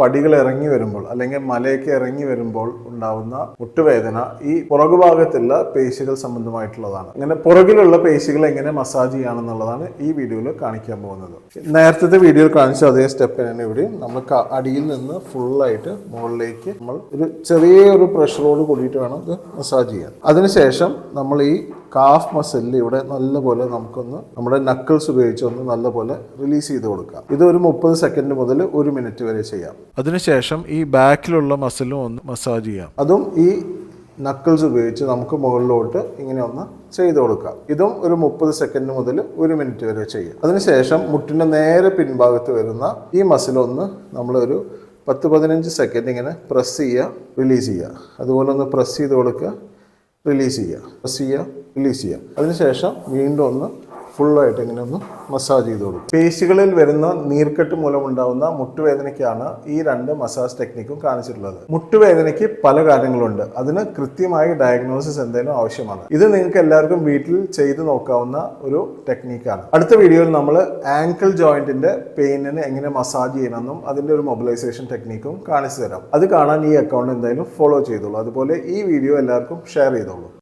പടികൾ ഇറങ്ങി വരുമ്പോൾ അല്ലെങ്കിൽ മലയൊക്കെ ഇറങ്ങി വരുമ്പോൾ ഉണ്ടാവുന്ന മുട്ടുവേദന ഈ പുറകുഭാഗത്തുള്ള പേശികൾ സംബന്ധമായിട്ടുള്ളതാണ്. അങ്ങനെ പുറകിലുള്ള പേശികൾ എങ്ങനെ മസാജ് ചെയ്യാണെന്നുള്ളതാണ് ഈ വീഡിയോയിൽ കാണിക്കാൻ പോകുന്നത്. നേരത്തെ വീഡിയോയിൽ കാണിച്ച അതേ സ്റ്റെപ്പ് തന്നെ ഇവിടെയും. നമ്മൾ അടിയിൽ നിന്ന് ഫുള്ളായിട്ട് മുകളിലേക്ക് നമ്മൾ ഒരു ചെറിയൊരു പ്രഷറോട് കൂടിയിട്ട് വേണം ഇത് മസാജ് ചെയ്യാൻ. അതിനുശേഷം നമ്മൾ ഈ കാഫ് മസിലിൽ ഇവിടെ നല്ലപോലെ നമുക്കൊന്ന് നമ്മുടെ നക്കിൾസ് ഉപയോഗിച്ച് ഒന്ന് നല്ലപോലെ റിലീസ് ചെയ്ത് കൊടുക്കാം. ഇത് ഒരു മുപ്പത് സെക്കൻഡ് മുതൽ ഒരു മിനിറ്റ് വരെ ചെയ്യാം. അതിനുശേഷം ഈ ബാക്കിലുള്ള മസിലും ഒന്ന് മസാജ് ചെയ്യാം. അതും ഈ നക്കിൾസ് ഉപയോഗിച്ച് നമുക്ക് മുകളിലോട്ട് ഇങ്ങനെ ഒന്ന് ചെയ്ത് കൊടുക്കാം. ഇതും ഒരു മുപ്പത് സെക്കൻഡ് മുതൽ ഒരു മിനിറ്റ് വരെ ചെയ്യാം. അതിനുശേഷം മുട്ടിന്റെ നേരെ പിൻഭാഗത്ത് വരുന്ന ഈ മസിലൊന്ന് നമ്മളൊരു പത്ത് പതിനഞ്ച് സെക്കൻഡ് ഇങ്ങനെ പ്രസ് ചെയ്യുക റിലീസ് ചെയ്യുക. അതുപോലെ ഒന്ന് പ്രസ് ചെയ്ത് കൊടുക്കുക റിലീസ് ചെയ്യുക. പ്രസ് ചെയ്യുക. റിലീസ് ചെയ്യാം. അതിനുശേഷം വീണ്ടും ഒന്ന് ഫുള്ളായിട്ട് ഇങ്ങനെ ഒന്ന് മസാജ് ചെയ്ത് കൊടുക്കും. പേശികളിൽ വരുന്ന നീർക്കെട്ട് മൂലമുണ്ടാവുന്ന മുട്ടുവേദനയ്ക്കാണ് ഈ രണ്ട് മസാജ് ടെക്നിക്കും കാണിച്ചിട്ടുള്ളത്. മുട്ടുവേദനയ്ക്ക് പല കാര്യങ്ങളുണ്ട് അതിന് കൃത്യമായി ഡയഗ്നോസിസ് എന്തെങ്കിലും ആവശ്യമാണ്. ഇത് നിങ്ങൾക്ക് എല്ലാവർക്കും വീട്ടിൽ ചെയ്തു നോക്കാവുന്ന ഒരു ടെക്നിക്കാണ് അടുത്ത വീഡിയോയിൽ നമ്മൾ ആങ്കിൾ ജോയിന്റിന്റെ പെയിനിന് എങ്ങനെ മസാജ് ചെയ്യണമെന്നും അതിന്റെ ഒരു മൊബിലൈസേഷൻ ടെക്നിക്കും കാണിച്ചു തരാം. അത് കാണാൻ ഈ അക്കൗണ്ട് എന്തായാലും ഫോളോ ചെയ്തോളൂ. അതുപോലെ ഈ വീഡിയോ എല്ലാവർക്കും ഷെയർ ചെയ്തോളൂ.